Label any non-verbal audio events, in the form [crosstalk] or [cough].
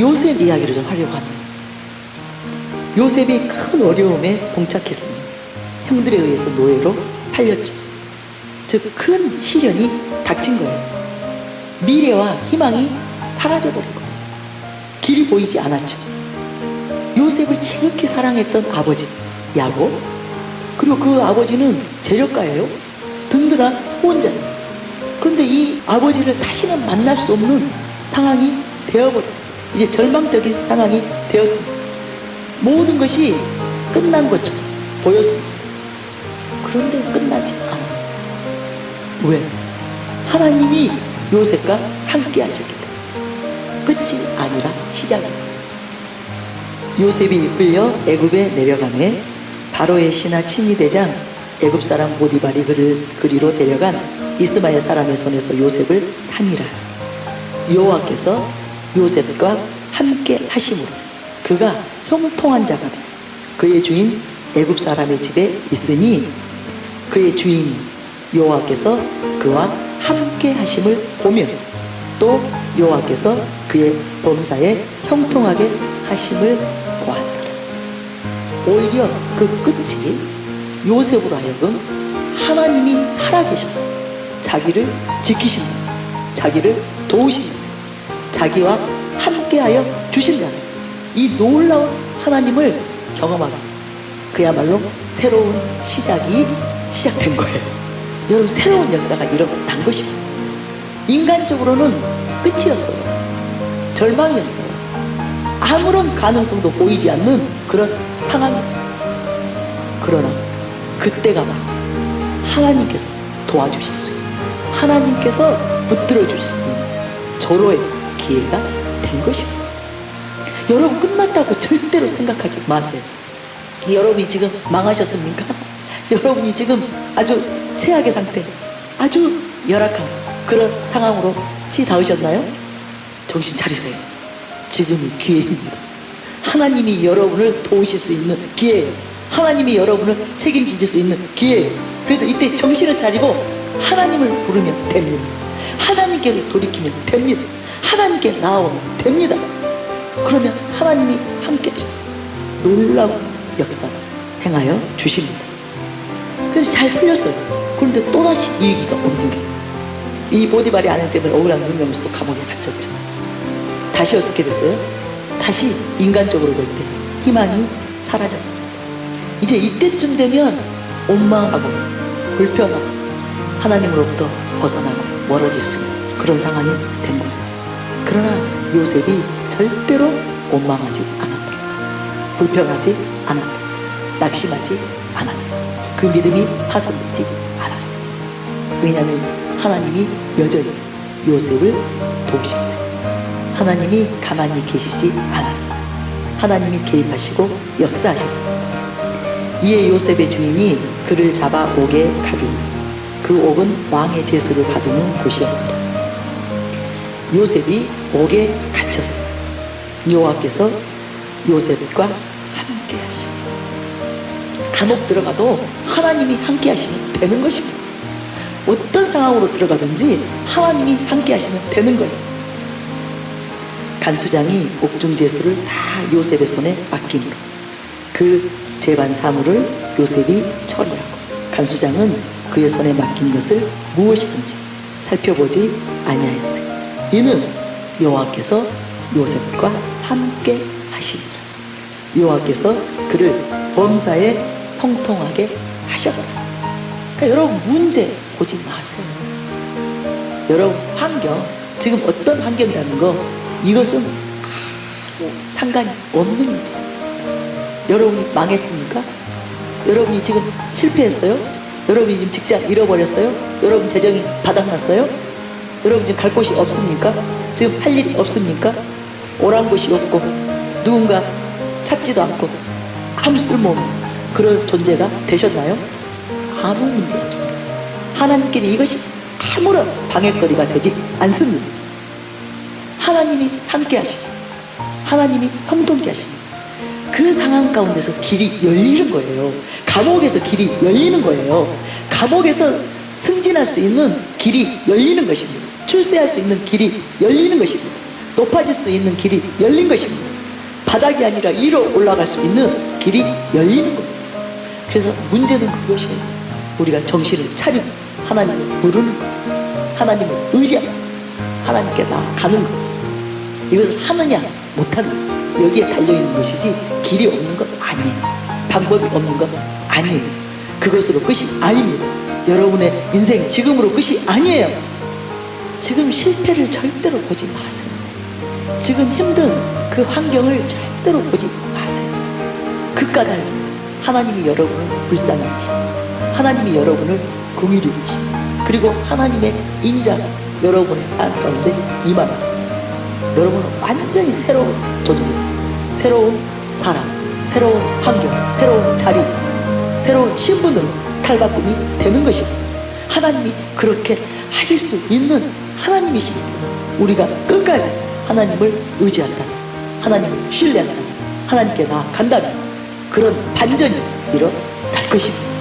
요셉 이야기를 좀 하려고 합니다. 요셉이 큰 어려움에 봉착했습니다. 형들에 의해서 노예로 팔렸죠. 즉 큰 시련이 닥친 거예요. 미래와 희망이 사라져버린 거예요. 길이 보이지 않았죠. 요셉을 지극히 사랑했던 아버지 야곱 그리고 그 아버지는 재력가예요. 든든한 후원자예요. 그런데 이 아버지를 다시는 만날 수 없는 상황이 되어버려 이제 절망적인 상황이 되었습니다. 모든 것이 끝난 것처럼 보였습니다. 그런데 끝나지 않았어요. 왜? 하나님이 요셉과 함께 하셨기 때문에 끝이 아니라 시작이었어요. 요셉이 끌려 애굽에 내려가매 바로의 신하 친위대장 애굽 사람 보디발이 그를 그리로 데려간 이스마엘 사람의 손에서 요셉을 산이라 여호와께서 요셉과 함께 하심으로 그가 형통한 자가 되 그의 주인 애굽 사람의 집에 있으니 그의 주인 여호와께서 그와 함께 하심을 보며 또 여호와께서 그의 범사에 형통하게 하심을 보았더라. 오히려 그 끝이 요셉으로 하여금 하나님이 살아계셔서 자기를 지키신다. 자기를 도우신다. 자기와 함께하여 주신다. 이 놀라운 하나님을 경험하고 그야말로 새로운 시작이 시작된 거예요. 여러분 새로운 역사가 일어난 것입니다. 인간적으로는 끝이었어요. 절망이었어요. 아무런 가능성도 보이지 않는 그런 상황이었어요. 그러나 그때가 바로 하나님께서 도와주실 수 있는 하나님께서 붙들어 주실 수 있는 절호의 기회가 된 것입니다. 여러분 끝났다고 절대로 생각하지 마세요. 여러분이 지금 망하셨습니까? [laughs] 여러분이 지금 아주 최악의 상태, 아주 열악한 그런 상황으로 시 닿으셨나요? 정신 차리세요. 지금이 기회입니다. 하나님이 여러분을 도우실 수 있는 기회, 하나님이 여러분을 책임지실 수 있는 기회. 그래서 이때 정신을 차리고 하나님을 부르면 됩니다. 하나님께 돌이키면 됩니다. 하나님께 나오면 됩니다. 그러면 하나님이 함께. 놀라운 역사를 행하여 주십니다. 그래서 잘 풀렸어요. 그런데 또다시 이 얘기가 옮겨요. 이 보디발이 아내 때문에 억울한 운명을 또 감옥에 갇혔죠. 다시 어떻게 됐어요? 다시 인간적으로 볼 때 희망이 사라졌습니다. 이제 이때쯤 되면 원망하고 불평하고 하나님으로부터 벗어나고 멀어질 수 있는 그런 상황이 된 거예요. 그러나 요셉이 절대로 원망하지 않았다. 불평하지 않았다. 낙심하지 않았어요. 그 믿음이 파손되지 않았어요. 왜냐하면 하나님이 여전히 요셉을 도우십니다. 하나님이 가만히 계시지 않았어요. 하나님이 개입하시고 역사하셨어요. 이에 요셉의 주인이 그를 잡아 옥에 가두니 그 옥은 왕의 제수를 가두는 곳이었더라. 요셉이 옥에 갇혔어요. 여호와께서 요셉과 함께 하시고 감옥 들어가도 하나님이 함께 하시면 되는 것입니다. 어떤 상황으로 들어가든지 하나님이 함께 하시면 되는 거예요. 간수장이 옥중제수를 다 요셉의 손에 맡기므로 그 재반 사물을 요셉이 처리하고 간수장은 그의 손에 맡긴 것을 무엇이든지 살펴보지 아니하였으니 이는 여호와께서 요셉과 함께 하시리라 여호와께서 그를 범사에 통통하게 하셨다 그러니까 여러분 문제 보지 마세요 여러분 환경 지금 어떤 환경이라는 거 이것은 아무 상관이 없는 일이에요 여러분이 망했습니까? 여러분이 지금 실패했어요? 여러분이 지금 직장 잃어버렸어요? 여러분 재정이 바닥났어요? 여러분 지금 갈 곳이 없습니까? 지금 할 일이 없습니까? 오란 곳이 없고 누군가 찾지도 않고 아무 쓸모없는 그런 존재가 되셨나요? 아무 문제 없습니다. 하나님께는 이것이 아무런 방해거리가 되지 않습니다. 하나님이 함께 하시고 하나님이 형통케 하시고 그 상황 가운데서 길이 열리는 거예요. 감옥에서 길이 열리는 거예요. 감옥에서 승진할 수 있는 길이 열리는 것입니다. 출세할 수 있는 길이 열리는 것입니다. 높아질 수 있는 길이 열린 것입니다. 바닥이 아니라 위로 올라갈 수 있는 길이 열리는 겁니다. 그래서 문제는 그것이에요. 우리가 정신을 차리고 하나님을 부르는 것, 하나님을 의지하고 하나님께 나아가는 것. 이것을 하느냐 못하느냐 여기에 달려있는 것이지 길이 없는 것 아니에요. 방법이 없는 것 아니에요. 그것으로 끝이 아닙니다. 여러분의 인생 지금으로 끝이 아니에요. 지금 실패를 절대로 보지 마세요. 지금 힘든 그 환경을 절대로 보지 마세요. 그 까닭 하나님이 여러분을 불쌍히 하나님이 여러분을 긍휼히 그리고 하나님의 인자가 여러분의 삶 가운데 임합니다. 여러분은 완전히 새로운 존재, 새로운 사람, 새로운 환경, 새로운 자리, 새로운 신분으로 탈바꿈이 되는 것입니다. 하나님이 그렇게 하실 수 있는 하나님이시기 때문에 우리가 끝까지 하나님을 의지한다면, 하나님을 신뢰한다면, 하나님께 나아간다면 그런 반전이 일어날 것입니다.